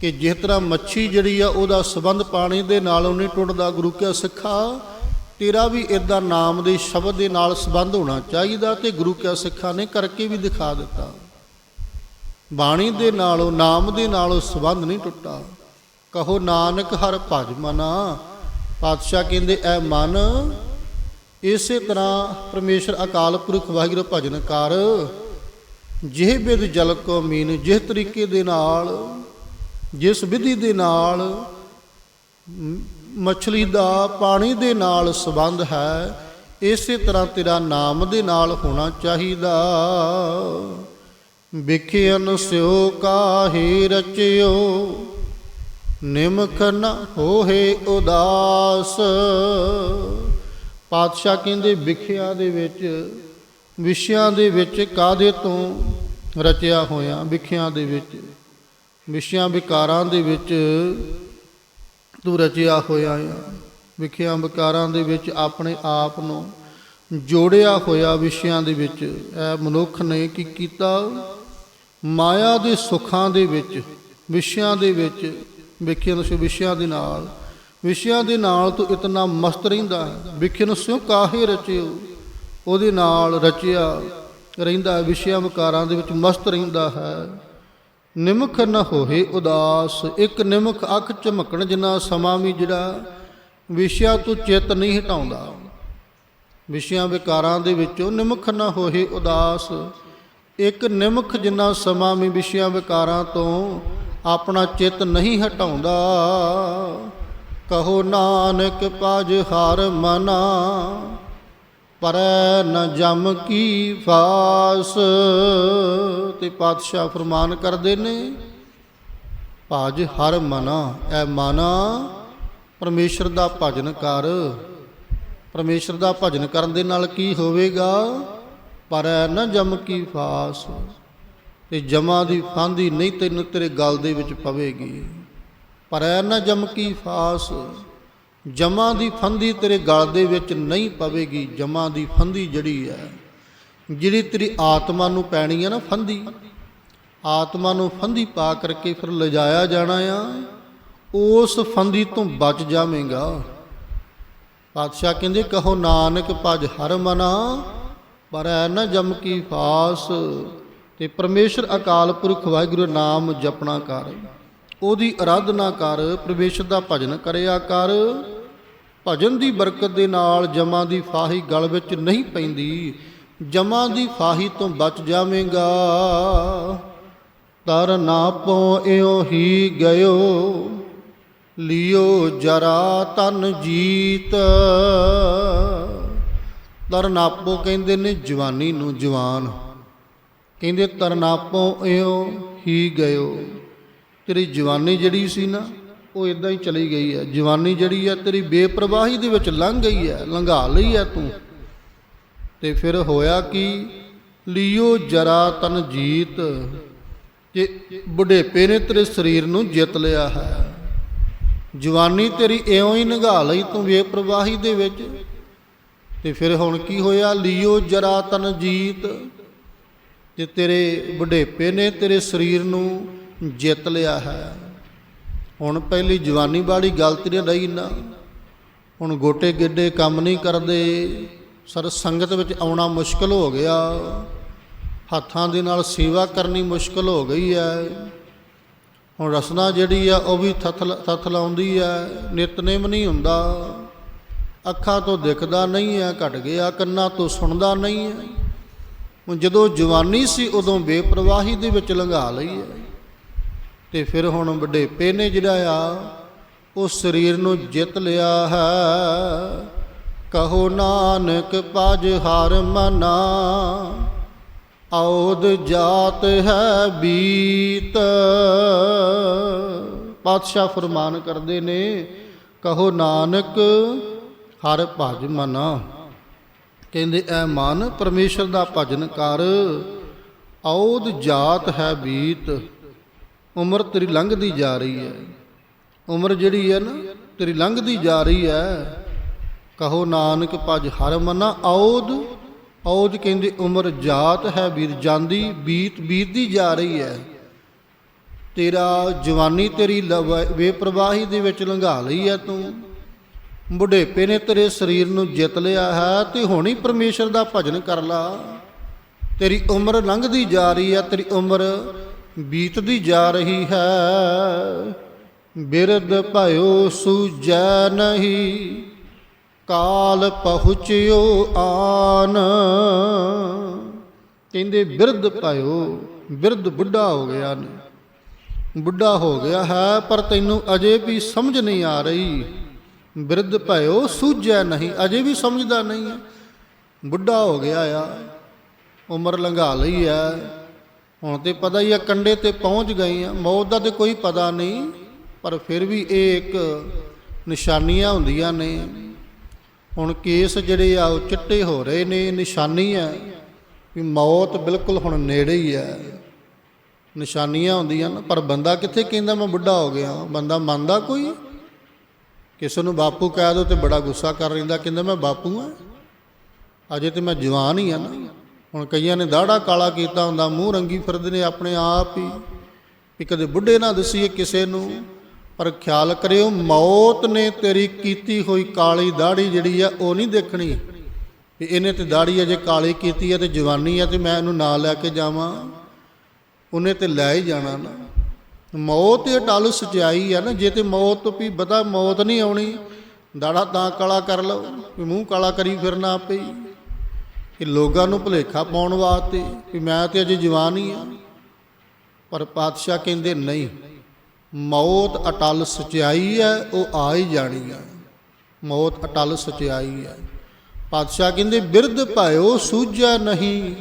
ਕਿ ਜਿਸ ਤਰ੍ਹਾਂ ਮੱਛੀ ਜਿਹੜੀ ਆ, ਉਹਦਾ ਸਬੰਧ ਪਾਣੀ ਦੇ ਨਾਲੋਂ ਨਹੀਂ ਟੁੱਟਦਾ ਗੁਰੂ ਕਿਆ ਸਿੱਖਾ, ਤੇਰਾ ਵੀ ਇਦਾਂ ਨਾਮ ਦੇ ਸ਼ਬਦ ਦੇ ਨਾਲ ਸਬੰਧ ਹੋਣਾ ਚਾਹੀਦਾ ਤੇ ਗੁਰੂ ਕਿਆ ਸਿੱਖਾਂ ਨੇ ਕਰਕੇ ਵੀ ਦਿਖਾ ਦਿੱਤਾ। ਬਾਣੀ ਦੇ ਨਾਲੋਂ, ਨਾਮ ਦੇ ਨਾਲੋਂ ਸੰਬੰਧ ਨਹੀਂ ਟੁੱਟਾ। ਕਹੋ, ਨਾਨਕ ਹਰ ਭਜ ਮਨਾ। ਪਾਤਸ਼ਾਹ ਕਹਿੰਦੇ, ਐ ਮਨ, ਇਸੇ ਤਰ੍ਹਾਂ ਪਰਮੇਸ਼ਰ ਅਕਾਲ ਪੁਰਖ ਵਾਹਿਗੁਰੂ ਭਜਨ ਕਰ। ਜਿਹੇ ਬਿਦ ਜਲ ਕੋ ਮੀਨ, ਜਿਸ ਤਰੀਕੇ ਦੇ ਨਾਲ, ਜਿਸ ਵਿਧੀ ਦੇ ਨਾਲ ਮ- ਮਛਲੀ ਦਾ ਪਾਣੀ ਦੇ ਨਾਲ ਸੰਬੰਧ ਹੈ, ਇਸੇ ਤਰ੍ਹਾਂ ਤੇਰਾ ਨਾਮ ਦੇ ਨਾਲ ਹੋਣਾ ਚਾਹੀਦਾ। ਵਿਖਿਆਨ ਸਿਓ ਕਾਹੇ ਰਚਿਓ, ਨਿਮਖ ਨ ਹੋਏ ਉਦਾਸ। ਪਾਤਸ਼ਾਹ ਕਹਿੰਦੇ, ਵਿਖਿਆ ਦੇ ਵਿੱਚ, ਵਿਸ਼ਿਆਂ ਦੇ ਵਿੱਚ ਕਾਦੇ ਤੋਂ ਰਚਿਆ ਹੋਇਆ? ਵਿਖਿਆਂ ਦੇ ਵਿੱਚ, ਵਿਸ਼ਿਆਂ ਵਿਕਾਰਾਂ ਦੇ ਵਿੱਚ ਤੂੰ ਰਚਿਆ ਹੋਇਆ ਆ। ਵਿਖਿਆਂ ਵਿਕਾਰਾਂ ਦੇ ਵਿੱਚ ਆਪਣੇ ਆਪ ਨੂੰ ਜੋੜਿਆ ਹੋਇਆ ਵਿਸ਼ਿਆਂ ਦੇ ਵਿੱਚ। ਇਹ ਮਨੁੱਖ ਨੇ ਕੀ ਕੀਤਾ? ਮਾਇਆ ਦੇ ਸੁੱਖਾਂ ਦੇ ਵਿੱਚ, ਵਿਸ਼ਿਆਂ ਦੇ ਵਿੱਚ, ਵਿਖਿਆਂ ਦੇ ਵਿਸ਼ਿਆਂ ਦੇ ਨਾਲ, ਵਿਸ਼ਿਆਂ ਦੇ ਨਾਲ ਤੂੰ ਇਤਨਾ ਮਸਤ ਰਹਿੰਦਾ ਹੈ ਵਿਖੇ ਨੂੰ ਸਿਉ ਕਾਹੇ ਰਚਿਓ, ਉਹਦੇ ਨਾਲ ਰਚਿਆ ਰਹਿੰਦਾ ਵਿਸ਼ਿਆਂ ਵਿਕਾਰਾਂ ਦੇ ਵਿੱਚ ਮਸਤ ਰਹਿੰਦਾ ਹੈ। ਨਿਮਖ ਨਾ ਹੋਏ ਉਦਾਸ, ਇੱਕ ਨਿਮਖ ਅੱਖ ਝਮਕਣ ਜਿੰਨਾ ਸਮਾਂ ਵੀ ਜਿਹੜਾ, ਵਿਸ਼ਿਆਂ ਤੋਂ ਚਿੱਤ ਨਹੀਂ ਹਟਾਉਂਦਾ। ਵਿਸ਼ਿਆਂ ਵਿਕਾਰਾਂ ਦੇ ਵਿੱਚੋਂ ਨਿਮਖ ਨਾ ਹੋਏ ਉਦਾਸ ਇੱਕ ਨਿਮਖ ਜਿੰਨਾ ਸਮਾਂ ਵੀ ਵਿਸ਼ਿਆਂ ਵਿਕਾਰਾਂ ਤੋਂ ਆਪਣਾ ਚਿੱਤ ਨਹੀਂ ਹਟਾਉਂਦਾ। ਕਹੋ ਨਾਨਕ ਪਜ ਹਰ ਮਨਾ, ਪਰੈ ਨ ਜਮ ਕੀ ਫਾਸ। ਤੇ ਪਾਤਸ਼ਾਹ ਫਰਮਾਨ ਕਰਦੇ ਨੇ, ਭਜ ਹਰ ਮਨਾ, ਐ ਮਨਾ ਪਰਮੇਸ਼ਰ ਦਾ ਭਜਨ ਕਰ। ਪਰਮੇਸ਼ਰ ਦਾ ਭਜਨ ਕਰਨ ਦੇ ਨਾਲ ਕੀ ਹੋਵੇਗਾ? ਪਰ ਨ ਜਮ ਕੀ ਫਾਸ, ਤੇ ਜਮਾ ਦੀ ਫਾਂਦੀ ਨਹੀਂ ਤੈਨੂੰ ਤੇਰੇ ਗਲ ਦੇ ਵਿੱਚ ਪਵੇਗੀ। ਪਰੈ ਨ ਜਮ ਕੀ ਫਾਸ, ਜਮਾ ਦੀ ਫੰਦੀ ਤੇਰੇ ਗਲ ਦੇ ਵਿੱਚ ਨਹੀਂ ਪਵੇਗੀ। ਜਮਾ ਦੀ ਫੰਦੀ ਜਿਹੜੀ ਹੈ, ਜਿਹੜੀ ਤੇਰੀ ਆਤਮਾ ਨੂੰ ਪੈਣੀ ਹੈ ਨਾ ਫੰਦੀ, ਆਤਮਾ ਨੂੰ ਫੰਦੀ ਪਾ ਕਰਕੇ ਫਿਰ ਲਿਜਾਇਆ ਜਾਣਾ ਆ, ਉਸ ਫੰਦੀ ਤੋਂ ਬਚ ਜਾਵੇਂਗਾ। ਪਾਤਸ਼ਾਹ ਕਹਿੰਦੇ, ਕਹੋ ਨਾਨਕ, ਭਜ ਹਰ ਮਨਾ ਪਰ ਐ ਨ ਜਮ ਕੀ ਫਾਸ, ਤੇ ਪਰਮੇਸ਼ਰ ਅਕਾਲ ਪੁਰਖ ਵਾਹਿਗੁਰੂ ਨਾਮ ਜਪਣਾ ਕਰ। ਉਹਦੀ ਅਰਾਧਨਾ ਕਰ ਪਰਮੇਸ਼ਰ ਦਾ ਭਜਨ ਕਰਿਆ ਕਰ। ਭਜਨ ਦੀ ਬਰਕਤ ਦੇ ਨਾਲ ਜਮਾਂ ਦੀ ਫਾਹੀ ਗਲ ਵਿੱਚ ਨਹੀਂ ਪੈਂਦੀ, ਜਮਾਂ ਦੀ ਫਾਹੀ ਤੋਂ ਬਚ ਜਾਵੇਂਗਾ। ਤਰ ਨਾ ਪੋਇਓ ਹੀ ਗਇਓ, ਲਿਓ ਜਰਾ ਤਨ ਜੀਤ। ਤਰਨਾਪੋ ਕਹਿੰਦੇ ਨੇ ਜਵਾਨੀ ਨੂੰ ਜਵਾਨ। ਕਹਿੰਦੇ ਤਰਨਾਪੋ ਇਓ ਹੀ ਗਇਓ। ਤੇਰੀ ਜਵਾਨੀ ਜਿਹੜੀ ਸੀ ਨਾ, ਉਹ ਇਦਾਂ ਹੀ ਚਲੀ ਗਈ ਹੈ। ਜਵਾਨੀ ਜਿਹੜੀ ਹੈ ਤੇਰੀ ਬੇਪਰਵਾਹੀ ਦੇ ਵਿੱਚ ਲੰਘ ਗਈ ਹੈ, ਲੰਘਾ ਲਈ ਹੈ ਤੂੰ। ਤੇ ਫਿਰ ਹੋਇਆ ਕਿ? ਲਿਓ ਜਰਾ ਤਨ ਜੀਤ ਕਿ ਬੁਢੇਪੇ ਨੇ ਤੇਰੇ ਸਰੀਰ ਨੂੰ ਜਿੱਤ ਲਿਆ ਹੈ। ਜਵਾਨੀ ਤੇਰੀ ਇਉਂ ਹੀ ਨਿਘਾ ਲਈ ਤੂੰ ਬੇਪਰਵਾਹੀ ਦੇ ਵਿੱਚ। ਤੇ ਫਿਰ ਹੁਣ ਕੀ ਹੋਇਆ? ਲਿਓ ਜਰਾ ਤਨ ਜੀਤ ਤੇ ਤੇਰੇ ਬੁਢੇਪੇ ਨੇ ਤੇਰੇ ਸਰੀਰ ਨੂੰ ਜਿੱਤ ਲਿਆ ਹੈ। ਹੁਣ ਪਹਿਲੀ ਜਵਾਨੀ ਵਾਲੀ ਗਲਤ ਨਹੀਂ ਰਹੀ ਨਾ। ਹੁਣ ਗੋਟੇ ਗਿੱਡੇ ਕੰਮ ਨਹੀਂ ਕਰਦੇ। ਸਰ, ਸੰਗਤ ਵਿੱਚ ਆਉਣਾ ਮੁਸ਼ਕਲ ਹੋ ਗਿਆ। ਹੱਥਾਂ ਦੇ ਨਾਲ ਸੇਵਾ ਕਰਨੀ ਮੁਸ਼ਕਲ ਹੋ ਗਈ ਹੈ। ਹੁਣ ਰਸਨਾ ਜਿਹੜੀ ਆ, ਉਹ ਵੀ ਥਥ ਥਥ ਲਾਉਂਦੀ ਹੈ। ਨਿਤਨੇਮ ਨਹੀਂ ਹੁੰਦਾ। ਅੱਖਾਂ ਤੋਂ ਦਿਖਦਾ ਨਹੀਂ ਹੈ ਘਟ ਗਿਆ, ਕੰਨਾਂ ਤੋਂ ਸੁਣਦਾ ਨਹੀਂ ਹੈ ਹੁਣ ਜਦੋਂ ਜਵਾਨੀ ਸੀ, ਉਦੋਂ ਬੇਪਰਵਾਹੀ ਦੇ ਵਿੱਚ ਲੰਘਾ ਲਈ ਹੈ ਤੇ ਫਿਰ ਹੁਣ ਵਡੇਪੇ ਨੇ ਜਿਹੜਾ ਆ, ਉਹ ਸਰੀਰ ਨੂੰ ਜਿੱਤ ਲਿਆ ਹੈ। ਕਹੋ ਨਾਨਕ, ਪਜ ਹਰ ਮਨਾ ਔਦ ਜਾਤ ਹੈ ਬੀਤ। ਪਾਤਸ਼ਾਹ ਫਰਮਾਨ ਕਰਦੇ ਨੇ, ਕਹੋ ਨਾਨਕ ਹਰ ਭਜ ਮਨ। ਕਹਿੰਦੇ, ਐ ਮਨ, ਪਰਮੇਸ਼ਰ ਦਾ ਭਜਨ ਕਰ। ਔਦ ਜਾਤ ਹੈ ਬੀਤ, ਉਮਰ ਤੇਰੀ ਲੰਘਦੀ ਜਾ ਰਹੀ ਹੈ ਉਮਰ ਜਿਹੜੀ ਹੈ ਨਾ, ਤੇਰੀ ਲੰਘਦੀ ਜਾ ਰਹੀ ਹੈ ਕਹੋ ਨਾਨਕ ਭਜ ਹਰ ਮਨਾ ਔਦ ਔਦ ਕਹਿੰਦੇ, ਉਮਰ ਜਾਤ ਹੈ ਵੀਰ, ਜਾਂਦੀ ਬੀਤ, ਬੀਤਦੀ ਜਾ ਰਹੀ ਹੈ ਤੇਰਾ ਜਵਾਨੀ ਤੇਰੀ ਲਵ- ਬੇਪਰਵਾਹੀ ਦੇ ਵਿੱਚ ਲੰਘਾ ਲਈ ਹੈ ਤੂੰ। ਬੁਢੇਪੇ ਨੇ ਤੇਰੇ ਸਰੀਰ ਨੂੰ ਜਿੱਤ ਲਿਆ ਹੈ, ਤੇ ਹੁਣ ਹੀ ਪਰਮੇਸ਼ਰ ਦਾ ਭਜਨ ਕਰ ਲਾ। ਤੇਰੀ ਉਮਰ ਲੰਘਦੀ ਜਾ ਰਹੀ ਹੈ, ਤੇਰੀ ਉਮਰ ਬੀਤਦੀ ਜਾ ਰਹੀ ਹੈ। ਬਿਰਧ ਭਇਓ ਸੂਜੈ ਨਹੀਂ, ਕਾਲ ਪਹੁੰਚਿਓ ਆਨ। ਕਹਿੰਦੇ ਬਿਰਧ ਭਇਓ, ਬਿਰਧ ਬੁੱਢਾ ਹੋ ਗਿਆ ਨੇ। ਬੁੱਢਾ ਹੋ ਗਿਆ ਹੈ, ਪਰ ਤੈਨੂੰ ਅਜੇ ਵੀ ਸਮਝ ਨਹੀਂ ਆ ਰਹੀ। ਬਿਰਧ ਭਇਓ, ਸੂਝੈ ਨਹੀਂ। ਅਜੇ ਵੀ ਸਮਝਦਾ ਨਹੀਂ ਹੈ। ਬੁੱਢਾ ਹੋ ਗਿਆ ਆ, ਉਮਰ ਲੰਘਾ ਲਈ ਹੈ। ਹੁਣ ਤੇ ਪਤਾ ਹੀ ਆ ਕੰਡੇ ਤੇ ਪਹੁੰਚ ਗਏ ਆ। ਮੌਤ ਦਾ ਤੇ ਕੋਈ ਪਤਾ ਨਹੀਂ, ਪਰ ਫਿਰ ਵੀ ਇਹ ਇੱਕ ਨਿਸ਼ਾਨੀਆਂ ਹੁੰਦੀਆਂ ਨੇ। ਹੁਣ ਕੇਸ ਜਿਹੜੇ ਆ, ਉਹ ਚਿੱਟੇ ਹੋ ਰਹੇ ਨੇ। ਨਿਸ਼ਾਨੀ ਹੈ ਵੀ ਮੌਤ ਬਿਲਕੁਲ ਹੁਣ ਨੇੜੇ ਹੀ ਹੈ। ਨਿਸ਼ਾਨੀਆਂ ਹੁੰਦੀਆਂ ਨਾ, ਪਰ ਬੰਦਾ ਕਿੱਥੇ ਕਹਿੰਦਾ, ਮੈਂ ਬੁੱਢਾ ਹੋ ਗਿਆ ਬੰਦਾ ਮੰਨਦਾ ਕੋਈ ਕਿਸੇ ਨੂੰ ਬਾਪੂ ਕਹਿ ਦੋ ਤੇ ਬੜਾ ਗੁੱਸਾ ਕਰ ਰਹਿੰਦਾ ਕਹਿੰਦਾ ਮੈਂ ਬਾਪੂ ਆ। ਅਜੇ ਤੇ ਮੈਂ ਜਵਾਨ ਹੀ ਆ ਨਾ। ਹੁਣ ਕਈਆਂ ਨੇ ਦਾੜਾ ਕਾਲਾ ਕੀਤਾ ਹੁੰਦਾ, ਮੂੰਹ ਰੰਗੀ ਫਿਰਦੇ ਨੇ ਆਪਣੇ ਆਪ ਹੀ। ਵੀ ਕਦੇ ਬੁੱਢੇ ਨਾ ਦਸੀਏ ਕਿਸੇ ਨੂੰ, ਪਰ ਖਿਆਲ ਕਰਿਓ, ਮੌਤ ਨੇ ਤੇਰੀ ਕੀਤੀ ਹੋਈ ਕਾਲੀ ਦਾੜੀ ਜਿਹੜੀ ਆ, ਉਹ ਨਹੀਂ ਦੇਖਣੀ। ਵੀ ਇਹਨੇ ਤੇ ਦਾੜੀ ਅਜੇ ਕਾਲੀ ਕੀਤੀ ਹੈ ਤੇ ਜਵਾਨੀ ਆ ਤੇ ਮੈਂ ਇਹਨੂੰ ਨਾਲ ਲੈ ਕੇ ਜਾਵਾਂ। ਉਹਨੇ ਤੇ ਲੈ ਹੀ ਜਾਣਾ ਨਾ। ਮੌਤ ਇਹ ਟਲ ਸਚਾਈ ਆ ਨਾ, ਜੇ ਤੇ ਮੌਤ ਵੀ ਬਤਾ ਮੌਤ ਨਹੀਂ ਆਉਣੀ, ਦਾੜਾ ਤਾਂ ਕਾਲਾ ਕਰ ਲਓ, ਵੀ ਮੂੰਹ ਕਾਲਾ ਕਰੀ ਫਿਰਨਾ ਆਪੇ ਹੀ। ਇਹ ਲੋਕਾਂ ਨੂੰ ਭੁਲੇਖਾ ਪਾਉਣ ਵਾਸਤੇ ਵੀ ਮੈਂ ਤੇ ਅਜੇ ਜਵਾਨ ਹੀ ਆ। ਪਰ ਪਾਤਸ਼ਾਹ ਕਹਿੰਦੇ ਨਹੀਂ, ਮੌਤ ਅਟਲ ਸਚਾਈ ਹੈ ਉਹ ਆ ਹੀ ਜਾਣੀ ਹੈ ਮੌਤ ਅਟਲ ਸਚਾਈ ਹੈ ਪਾਤਸ਼ਾਹ ਕਹਿੰਦੇ, ਬਿਰਧ ਭਾਇਓ ਸੂਝਾ ਨਹੀਂ।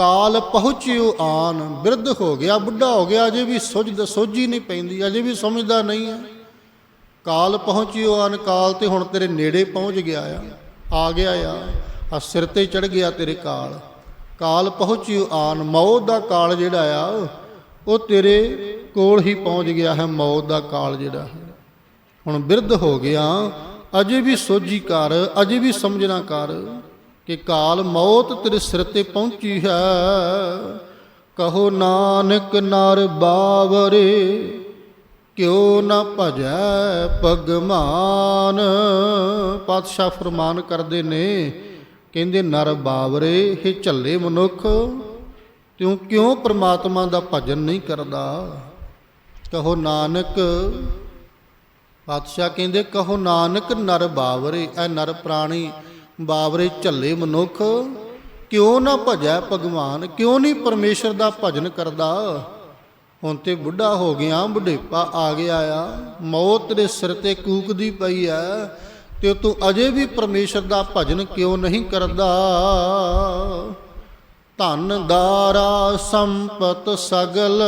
ਕਾਲ ਪਹੁੰਚਿਓ ਆਨ, ਬਿਰਧ ਹੋ ਗਿਆ, ਬੁੱਢਾ ਹੋ ਗਿਆ, ਅਜੇ ਵੀ ਸੁਝਦਾ ਸੋਝੀ ਨਹੀਂ ਪੈਂਦੀ, ਅਜੇ ਵੀ ਸਮਝਦਾ ਨਹੀਂ ਹੈ। ਕਾਲ ਪਹੁੰਚਿਓ ਆਨ, ਕਾਲ ਤੇ ਹੁਣ ਤੇਰੇ ਨੇੜੇ ਪਹੁੰਚ ਗਿਆ ਆ ਆ ਗਿਆ ਆ ਆ ਸਿਰ ਤੇ ਚੜ ਗਿਆ ਤੇਰੇ ਕਾਲ। ਕਾਲ ਪਹੁੰਚਿਓ ਆਨ, ਮੌਤ ਦਾ ਕਾਲ ਜਿਹੜਾ ਆ, ਉਹ ਤੇਰੇ ਕੋਲ ਹੀ ਪਹੁੰਚ ਗਿਆ ਹੈ, ਮੌਤ ਦਾ ਕਾਲ ਜਿਹੜਾ ਹੈ। ਹੁਣ ਬਿਰਧ ਹੋ ਗਿਆ, ਅਜੇ ਵੀ ਸੋਝੀ ਕਰ, ਅਜੇ ਵੀ ਸਮਝਣਾ ਕਰ। ਕਿ ਕਾਲ ਮੌਤ ਤੇਰੇ ਸਿਰ ਤੇ ਪਹੁੰਚੀ ਹੈ। ਕਹੋ ਨਾਨਕ ਨਰ ਬਾਵਰੇ, ਕਿਉ ਨਾ ਭਜੈ ਭਗਵਾਨ? ਪਾਤਸ਼ਾਹ ਫਰਮਾਨ ਕਰਦੇ ਨੇ, ਕਹਿੰਦੇ ਨਰ ਬਾਵਰੇ ਇਹ ਝੱਲੇ ਮਨੁੱਖ, ਤੂੰ ਕਿਉਂ ਪ੍ਰਮਾਤਮਾ ਦਾ ਭਜਨ ਨਹੀਂ ਕਰਦਾ? ਕਹੋ ਨਾਨਕ, ਪਾਤਸ਼ਾਹ ਕਹਿੰਦੇ ਕਹੋ ਨਾਨਕ ਨਰ ਬਾਵਰੇ, ਐ ਨਰ ਪ੍ਰਾਣੀ ਬਾਬਰੇ ਝੱਲੇ ਮਨੁੱਖ, ਕਿਉਂ ਨਾ ਭਜੈ ਭਗਵਾਨ, ਕਿਉਂ ਨਹੀਂ ਪਰਮੇਸ਼ਰ ਦਾ ਭਜਨ ਕਰਦਾ? ਹੁਣ ਤੇ ਬੁੱਢਾ ਹੋ ਗਿਆ, ਬੁਢੇਪਾ ਆ ਗਿਆ ਆ। ਮੌਤ ਦੇ ਸਿਰ ਤੇ ਕੂਕਦੀ ਪਈ ਆ ਤੇ ਤੂੰ ਅਜੇ ਵੀ ਪਰਮੇਸ਼ਰ ਦਾ ਭਜਨ ਕਿਉਂ ਨਹੀਂ ਕਰਦਾ? ਧਨ ਦਾਰਾ ਸੰਪਤ ਸਗਲ,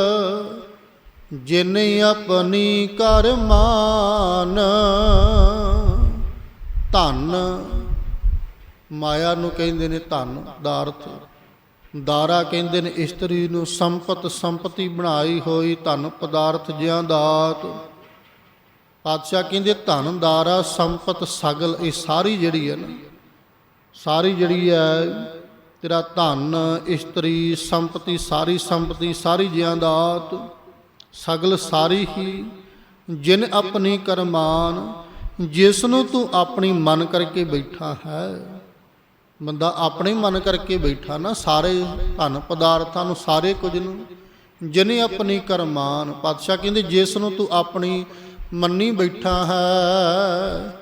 ਜਿਨ ਆਪਣੀ ਕਰ ਮਾਨ। ਧਨ ਮਾਇਆ ਨੂੰ ਕਹਿੰਦੇ ਨੇ ਧਨ ਦਾਰਥ ਦਾਰਾ ਕਹਿੰਦੇ ਨੇ ਇਸਤਰੀ ਨੂੰ ਸੰਪਤ, ਸੰਪਤੀ ਬਣਾਈ ਹੋਈ ਧਨ ਪਦਾਰਥ ਜਿਆਂ ਦਾਤ ਪਾਤਸ਼ਾਹ ਕਹਿੰਦੇ ਧਨ, ਦਾਰਾ, ਸੰਪਤ, ਸਗਲ, ਇਹ ਸਾਰੀ ਜਿਹੜੀ ਹੈ ਨਾ, ਸਾਰੀ ਜਿਹੜੀ ਹੈ, ਤੇਰਾ ਧਨ, ਇਸਤਰੀ, ਸੰਪਤੀ, ਸਾਰੀ ਸੰਪਤੀ, ਸਾਰੀ ਜਿਆਂ ਦਾਤ ਸਗਲ ਸਾਰੀ ਹੀ, ਜਿਨ ਆਪਣੀ ਕਰਮਾਨ, ਜਿਸ ਨੂੰ ਤੂੰ ਆਪਣੀ ਮਨ ਕਰਕੇ ਬੈਠਾ ਹੈ। ਬੰਦਾ ਆਪਣੇ ਮਨ ਕਰਕੇ ਬੈਠਾ ਨਾ, ਸਾਰੇ ਧਨ ਪਦਾਰਥਾਂ ਨੂੰ, ਸਾਰੇ ਕੁਝ ਨੂੰ ਜਿਨੇ ਆਪਣੀ ਕਰਮਾਨ, ਪਾਤਸ਼ਾਹ ਕਹਿੰਦੇ, ਜਿਸ ਨੂੰ ਤੂੰ ਆਪਣੀ ਮੰਨੀ ਬੈਠਾ ਹੈ,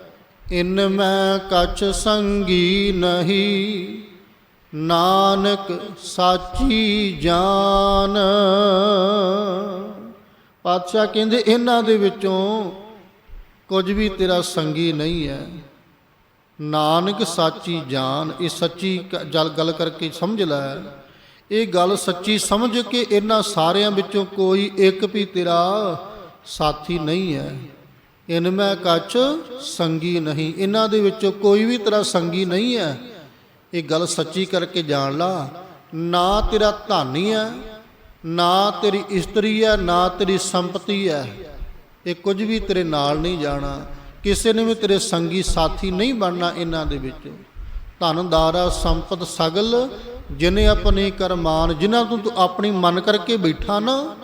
ਇਨ ਮੈਂ ਕਛ ਸੰਗੀ ਨਹੀਂ, ਨਾਨਕ ਸਾਚੀ ਜਾਨ। ਪਾਤਸ਼ਾਹ ਕਹਿੰਦੇ, ਇਹਨਾਂ ਦੇ ਵਿੱਚੋਂ ਕੁਝ ਵੀ ਤੇਰਾ ਸੰਗੀ ਨਹੀਂ ਹੈ। ਨਾਨਕ ਸਾਚੀ ਜਾਨ, ਇਹ ਸੱਚੀ ਕ- ਜਲ, ਗੱਲ ਕਰਕੇ ਸਮਝ ਲੈ। ਇਹ ਗੱਲ ਸੱਚੀ ਸਮਝ ਕੇ ਇਹਨਾਂ ਸਾਰਿਆਂ ਵਿੱਚੋਂ ਕੋਈ ਇੱਕ ਵੀ ਤੇਰਾ ਸਾਥੀ ਨਹੀਂ ਹੈ। ਇਨ ਮੈਂ ਕੱਚ ਸੰਗੀ ਨਹੀਂ। ਇਹਨਾਂ ਦੇ ਵਿੱਚੋਂ ਕੋਈ ਵੀ ਤੇਰਾ ਸੰਗੀ ਨਹੀਂ ਹੈ। ਇਹ ਗੱਲ ਸੱਚੀ ਕਰਕੇ ਜਾਣ ਲਾ। ਨਾ ਤੇਰਾ ਧਾਨੀ ਹੈ, ਨਾ ਤੇਰੀ ਇਸਤਰੀ ਹੈ, ਨਾ ਤੇਰੀ ਸੰਪਤੀ ਹੈ। ਇਹ ਕੁਝ ਵੀ ਤੇਰੇ ਨਾਲ ਨਹੀਂ ਜਾਣਾ। ਕਿਸੇ ਨੇ ਵੀ ਤੇਰੇ ਸੰਗੀ ਸਾਥੀ ਨਹੀਂ ਬਣਨਾ ਇਹਨਾਂ ਦੇ ਵਿੱਚ। ਧਨ, ਦਾਰਾ, ਸੰਪਤ ਸਗਲ, ਜਿਨੇ ਆਪਣੇ ਕਰਮਾਨ, ਜਿਨ੍ਹਾਂ ਤੋਂ ਤੂੰ ਆਪਣੀ ਮਨ ਕਰਕੇ ਬੈਠਾ ਨਾ,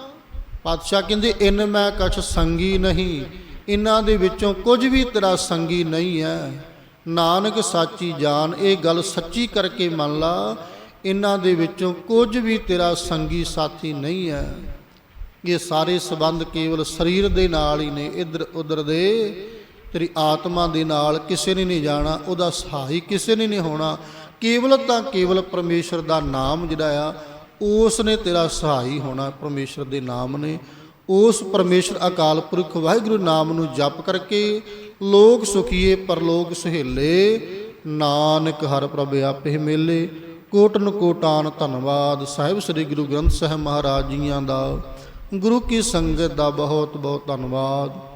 ਪਾਤਸ਼ਾਹ ਕਹਿੰਦੇ, ਇਨ ਮੈਂ ਕਛ ਸੰਗੀ ਨਹੀਂ। ਇਹਨਾਂ ਦੇ ਵਿੱਚੋਂ ਕੁਝ ਵੀ ਤੇਰਾ ਸੰਗੀ ਨਹੀਂ ਹੈ। ਨਾਨਕ ਸਾਚੀ ਜਾਨ, ਇਹ ਗੱਲ ਸੱਚੀ ਕਰਕੇ ਮੰਨ ਲਾ, ਇਹਨਾਂ ਦੇ ਵਿੱਚੋਂ ਕੁਝ ਵੀ ਤੇਰਾ ਸੰਗੀ ਸਾਥੀ ਨਹੀਂ ਹੈ। ਇਹ ਸਾਰੇ ਸਬੰਧ ਕੇਵਲ ਸਰੀਰ ਦੇ ਨਾਲ ਹੀ ਨੇ ਇਧਰ ਉਧਰ ਦੇ। ਤੇਰੀ ਆਤਮਾ ਦੇ ਨਾਲ ਕਿਸੇ ਨੇ ਨਹੀਂ ਜਾਣਾ, ਉਹਦਾ ਸਹਾਈ ਕਿਸੇ ਨੇ ਨਹੀਂ ਹੋਣਾ। ਕੇਵਲ ਤਾਂ ਕੇਵਲ ਪਰਮੇਸ਼ਰ ਦਾ ਨਾਮ ਜਿਹੜਾ ਆ, ਉਸ ਨੇ ਤੇਰਾ ਸਹਾਈ ਹੋਣਾ, ਪਰਮੇਸ਼ਰ ਦੇ ਨਾਮ ਨੇ। ਉਸ ਪਰਮੇਸ਼ਰ ਅਕਾਲ ਪੁਰਖ ਵਾਹਿਗੁਰੂ ਨਾਮ ਨੂੰ ਜਪ ਕਰਕੇ ਲੋਕ ਸੁਖੀਏ, ਪਰਲੋਕ ਸੁਹੇਲੇ, ਨਾਨਕ ਹਰ ਪ੍ਰਭ ਆਪੇ ਮੇਲੇ। ਕੋਟਨ ਕੋਟਾਨ ਧੰਨਵਾਦ, ਸਾਹਿਬ ਸ੍ਰੀ ਗੁਰੂ ਗ੍ਰੰਥ ਸਾਹਿਬ ਮਹਾਰਾਜ ਜੀਆਂ ਦਾ। ਗੁਰੂ ਕੀ ਸੰਗਤ ਦਾ ਬਹੁਤ ਬਹੁਤ ਧੰਨਵਾਦ।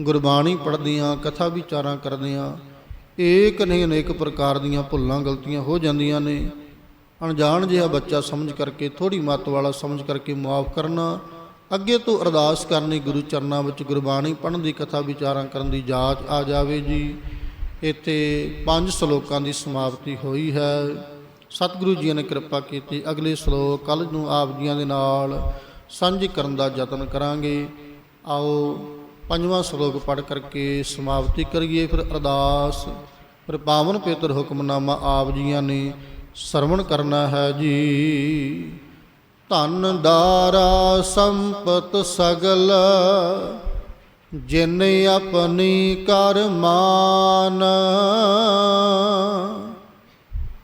ਗੁਰਬਾਣੀ ਪੜ੍ਹਦਿਆਂ, ਕਥਾ ਵਿਚਾਰਾਂ ਕਰਦਿਆਂ, ਏਕ ਨਹੀਂ ਅਨੇਕ ਪ੍ਰਕਾਰ ਦੀਆਂ ਭੁੱਲਾਂ ਗਲਤੀਆਂ ਹੋ ਜਾਂਦੀਆਂ ਨੇ। ਅਣਜਾਣ ਜਿਹਾ ਬੱਚਾ ਸਮਝ ਕਰਕੇ ਥੋੜੀ ਮੱਤ ਵਾਲਾ ਸਮਝ ਕਰਕੇ ਮਾਫ ਕਰਨਾ, ਅੱਗੇ ਤੋਂ ਅਰਦਾਸ ਕਰਨੀ ਗੁਰੂ ਚਰਨਾਂ ਵਿੱਚ ਗੁਰਬਾਣੀ ਪੜ੍ਹਨ ਦੀ, ਕਥਾ ਵਿਚਾਰਾਂ ਕਰਨ ਦੀ ਜਾਚ ਆ ਜਾਵੇ ਜੀ। ਇੱਥੇ ਪੰਜ ਸ਼ਲੋਕਾਂ ਦੀ ਸਮਾਪਤੀ ਹੋਈ ਹੈ। ਸਤਿਗੁਰੂ ਜੀ ਨੇ ਕਿਰਪਾ ਕੀਤੀ, ਅਗਲੇ ਸ਼ਲੋਕ ਕੱਲ ਨੂੰ ਆਪ ਜੀਆਂ ਦੇ ਨਾਲ ਸਾਂਝੇ ਕਰਨ ਦਾ ਯਤਨ ਕਰਾਂਗੇ। ਆਓ ਪੰਜਵਾਂ ਸ਼ਲੋਕ ਪੜ੍ਹ ਕਰਕੇ ਸਮਾਪਤੀ ਕਰੀਏ ਫਿਰ ਅਰਦਾਸ। ਫਿਰ ਪਾਵਨ ਪੇਤਰ ਹੁਕਮਨਾਮਾ ਆਪ ਜੀਆਂ ਨੇ ਸਰਵਣ ਕਰਨਾ ਹੈ ਜੀ। ਧਨ, ਦਾਰਾ, ਸੰਪਤ ਸਗਲ, ਜਿਨ ਆਪਣੀ ਕਰ ਮਾਨ।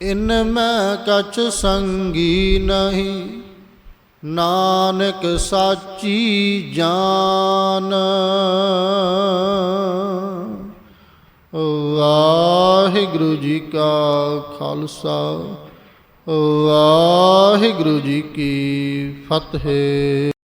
ਇਨ ਮੈਂ ਕਛ ਸੰਗੀ ਨਹੀਂ ਨਾਨਕ ਸਾਚੀ ਜਾਨ। ਵਾਹਿਗੁਰੂ ਜੀ ਕਾ ਖਾਲਸਾ ਵਾਹਿਗੁਰੂ ਜੀ ਕੀ ਫਤਿਹ।